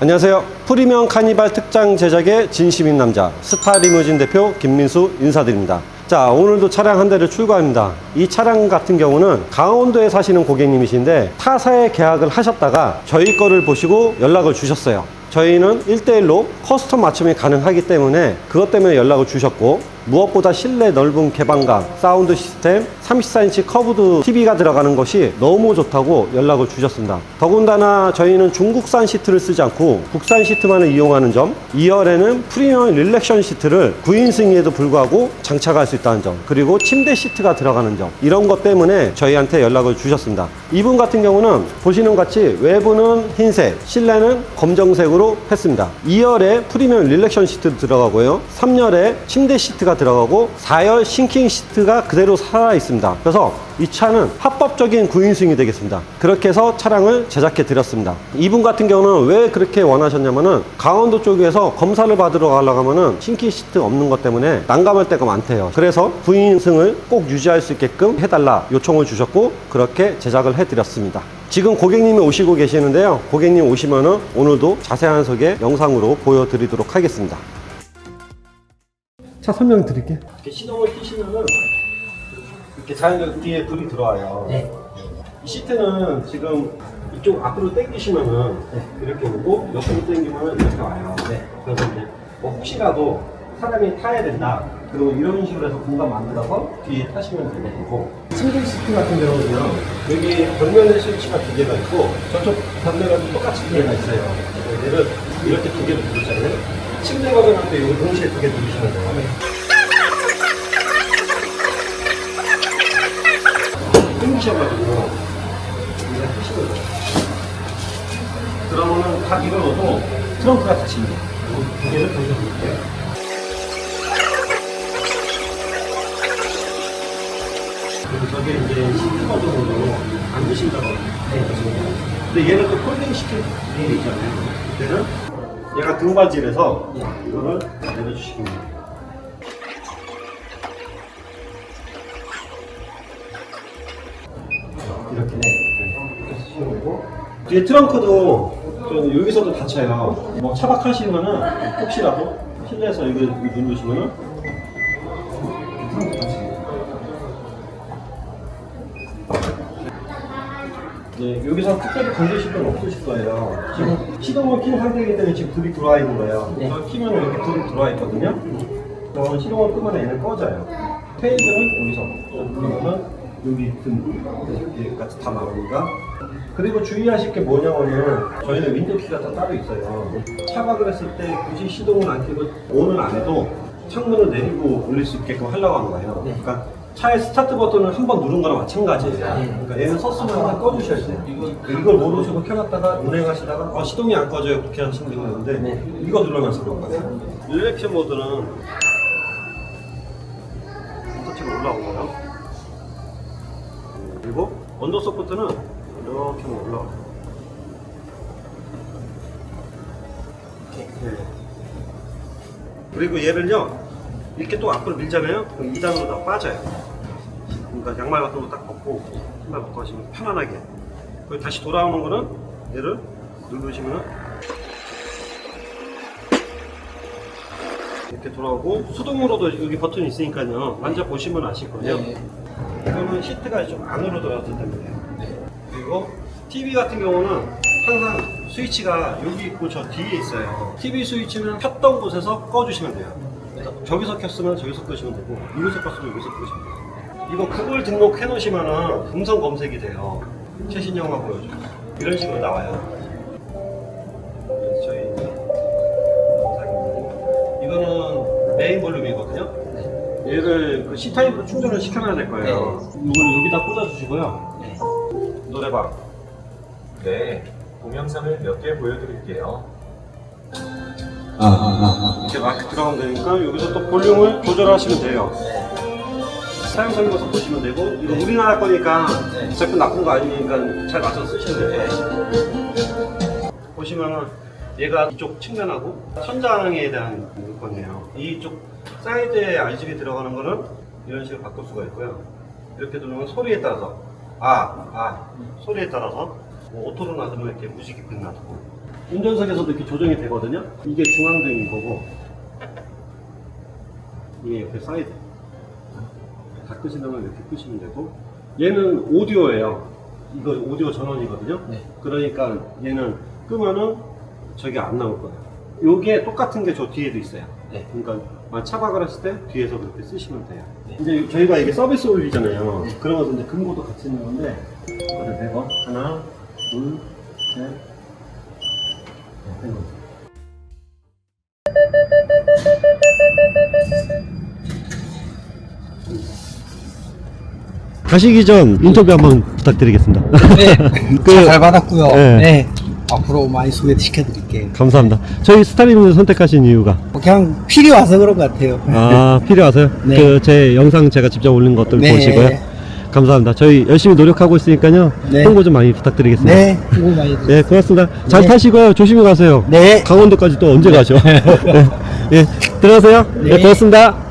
안녕하세요. 프리미엄 카니발 특장 제작의 진심인 남자 스타 리무진 대표 김민수 인사드립니다. 자, 오늘도 차량 한 대를 출고합니다. 이 차량 같은 경우는 강원도에 사시는 고객님이신데 타사에 계약을 하셨다가 저희 거를 보시고 연락을 주셨어요. 저희는 1대1로 커스텀 맞춤이 가능하기 때문에 그것 때문에 연락을 주셨고 무엇보다 실내 넓은 개방감, 사운드 시스템, 34인치 커브드 TV가 들어가는 것이 너무 좋다고 연락을 주셨습니다. 더군다나 저희는 중국산 시트를 쓰지 않고 국산 시트만을 이용하는 점, 2열에는 프리미엄 릴렉션 시트를 9인승에도 불구하고 장착할 수 있다는 점, 그리고 침대 시트가 들어가는 점, 이런 것 때문에 저희한테 연락을 주셨습니다. 이분 같은 경우는 보시는 것 같이 외부는 흰색, 실내는 검정색으로 했습니다. 2열에 프리미엄 릴렉션 시트 들어가고요. 3열에 침대 시트가 들어가고 4열 싱킹 시트가 그대로 살아 있습니다. 그래서 이 차는 합법적인 9인승이 되겠습니다. 그렇게 해서 차량을 제작해 드렸습니다. 이분 같은 경우는 왜 그렇게 원하셨냐면은 강원도 쪽에서 검사를 받으러 가려고 하면은 싱킹 시트 없는 것 때문에 난감할 때가 많대요. 그래서 9인승을 꼭 유지할 수 있게끔 해달라 요청을 주셨고 그렇게 제작을 해 드렸습니다. 지금 고객님이 오시고 계시는데요. 고객님 오시면은 오늘도 자세한 소개 영상으로 보여드리도록 하겠습니다. 차 설명 드릴게요. 이렇게 시동을 켜시면은 이렇게 자연스럽게 뒤에 불이 들어와요. 네. 이 시트는 지금 이쪽 앞으로 당기시면은 이렇게 오고 옆으로 당기면은 이렇게 와요. 네. 그래서 이제 뭐 혹시라도 사람이 타야 된다. 그리고 이런 식으로 해서 공간 만들어서 뒤에 타시면 되고 침대 시트 같은 경우는요 여기 벽면에 스위치가 두 개가 있고 저쪽 벽면에도 똑같이 두 개가 있어요. 그래서 얘를 이렇게 두 개를 누르잖아요. 침대 버전할 때 이거 동시에 두개 누르시면 돼요. 끊기셔가지고 이제 하시면 돼요. 그러면은 다 밀어넣어도 트렁크가 닫힙니다. 이두 개를. 그리고 저게 이제 시트 버전으로 안 드신다고 하거든요. 근데 얘는 또 폴딩 시킬 일이 있잖아요. 그때는 얘가 등받이라서 이거를 내려주시면 돼요. 이렇게 쓰시는 거고. 뒤에 트렁크도 좀 여기서도 닫혀요. 뭐 차박하시면은 혹시라도 실내에서 이거 누르시면은 트렁크 닫힙니 네, 여기서 특별히 건드실 건 없으실 거예요. 지금 시동을 킨 상태이기 때문에 지금 불이 들어와 있는 거예요. 네. 이걸 키면 이렇게 불이 들어와 있거든요. 그러면 시동을 끄면 얘는 꺼져요. 테이블은 여기서. 그러면은 여기 등 여기까지 다 나오니까 그리고 주의하실 게 뭐냐면은 저희는 윈도키가 다 따로 있어요. 차박을 했을 때 굳이 시동을 안 켜고 온을 안 해도 창문을 내리고 올릴 수 있게끔 하려고 하는 거예요. 네. 그러니까 차의 스타트 버튼을 한 번 누른 거랑 마찬가지예요 네. 그러니까 얘는 섰으면 항상 꺼주셔야 돼요 이걸 모르시고 켜놨다가 운행하시다가 어, 시동이 안 꺼져요 그렇게 하시는 경우가 있는데 네. 이거 눌러면서 그런 거예요 릴렉션 모드는 터치가 올라오고요 그리고 언더 소프트는 이렇게 올라와요. 네. 그리고 얘를요 이렇게 또 앞으로 밀잖아요. 그럼 2단으로 다 빠져요. 그러니까 양말 같은 거 딱 벗고 신발 벗고 하시면 편안하게. 그리고 다시 돌아오는 거는 얘를 누르시면 이렇게 돌아오고 수동으로도 여기 버튼이 있으니까요. 만져 보시면 아실 거예요. 네. 이거는 시트가 좀 안으로 들어갔기 때문에 그리고 TV 같은 경우는 항상 스위치가 여기 있고 저 뒤에 있어요 TV 스위치는 켰던 곳에서 꺼주시면 돼요 그래서 저기서 켰으면 저기서 끄시면 되고 여기서 껐으면 여기서 끄시면 돼요 이거 구글 등록해 놓으시면 음성 검색이 돼요 최신 영화 보여줘요 이런 식으로 나와요 그래서 저희 이거는 메인 볼륨이거든요 얘를 그 C타입으로 충전을 시켜놔야 될 거예요. 이걸 여기다 꽂아주시고요. 네. 노래방. 네, 동영상을 몇 개 보여드릴게요. 이렇게 마이크 들어가면 되니까 여기서 또 볼륨을 조절하시면 돼요. 사용성 것서 보시면 되고 이거 우리나라 거니까 제품 나쁜 거 아니니까 잘 맞춰서 쓰시면 돼요. 보시면은 얘가 이쪽 측면하고 천장에 대한 물건이에요. 이쪽 사이드에 RGB 들어가는 거는 이런 식으로 바꿀 수가 있고요. 이렇게 누르면 소리에 따라서 아, 아 소리에 따라서 뭐 오토로 놔두면 이렇게 무지개 빛 놔두고 운전석에서도 이렇게 조정이 되거든요. 이게 중앙등인 거고 이게 옆에 사이드. 다 끄시려면 이렇게 끄시면 되고 얘는 오디오예요. 이거 오디오 전원이거든요. 네. 그러니까 얘는 끄면은 저기 안 나올 거예요. 요게 똑같은 게 저 뒤에도 있어요. 네. 그러니까 차박을 하실 때 뒤에서 그렇게 쓰시면 돼요. 네. 이제 저희가 이게 서비스 올리잖아요. 그러면서 이제 금고도 같이 있는 건데 이거를 네 번. 하나, 둘, 셋, 가시기 전 인터뷰 한번 부탁드리겠습니다. 네, 그- 잘 받았고요. 네. 네. 앞으로 많이 소개시켜드릴게요. 감사합니다. 저희 스타리문을 선택하신 이유가 그냥 필요 와서 그런 것 같아요. 아 필요하세요? 네. 그 제 영상 제가 직접 올린 것들 네. 보시고요. 감사합니다. 저희 열심히 노력하고 있으니까요. 네. 홍보 좀 많이 부탁드리겠습니다. 네, 수고 많이 해주세요. 네, 고맙습니다. 잘 네. 타시고요. 조심히 가세요. 네. 강원도까지 또 언제 가죠? 네. 예, 들어가세요. 네, 네. 고맙습니다.